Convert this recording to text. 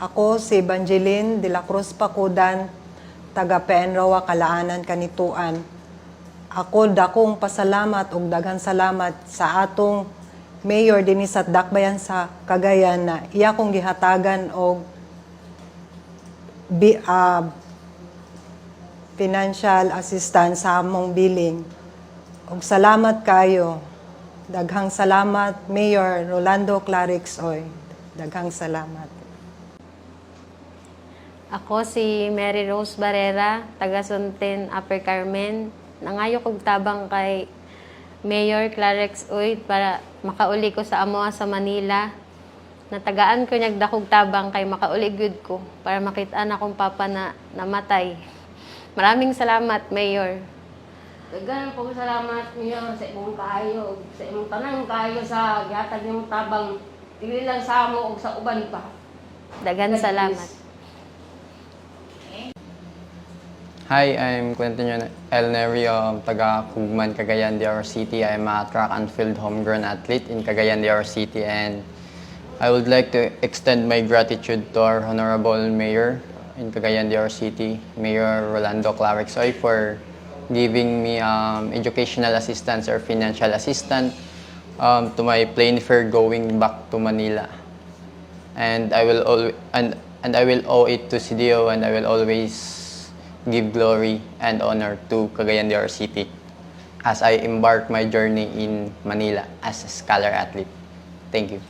Ako si Evangeline de la Cruz Pacudan, taga Penroa, Kalaanan, Kanituan. Ako dakong pasalamat ug daghan salamat sa atong Mayor dinis at Dakbayan sa Cagayan na iya kong gihatagan og bi, ah, financial assistance sa among billing. Og salamat kayo. Daghang salamat Mayor Rolando Clarix Oy. Daghang salamat. Ako si Mary Rose Barrera, taga Suntin, Upper Carmen. Nangayo kog tabang kay Mayor Clarex Uy para makauli ko sa Amoa sa Manila. Natagaan ko niyag dakog tabang kay makauli gyud ko para makita na akong papa na namatay. Maraming salamat, Mayor. Daghan po salamat niyo sa imong kaayo, sa imong tanang kaayo sa gihatag nimong tabang dili lang sa amo ug sa uban pa. Dagan salamat. Hi, I'm Quentin El Nerio, taga Kugman, Cagayan de Oro City. I'm a track and field homegrown athlete in Cagayan de Oro City and I would like to extend my gratitude to our Honorable Mayor in Cagayan de Oro City, Mayor Rolando Clarixoy for giving me um, educational assistance or financial assistance um, to my plane fare going back to Manila. and I will al- and and I will owe it to CDO and I will always give glory and honor to Cagayan de Oro City as I embark my journey in Manila as a scholar athlete. Thank you.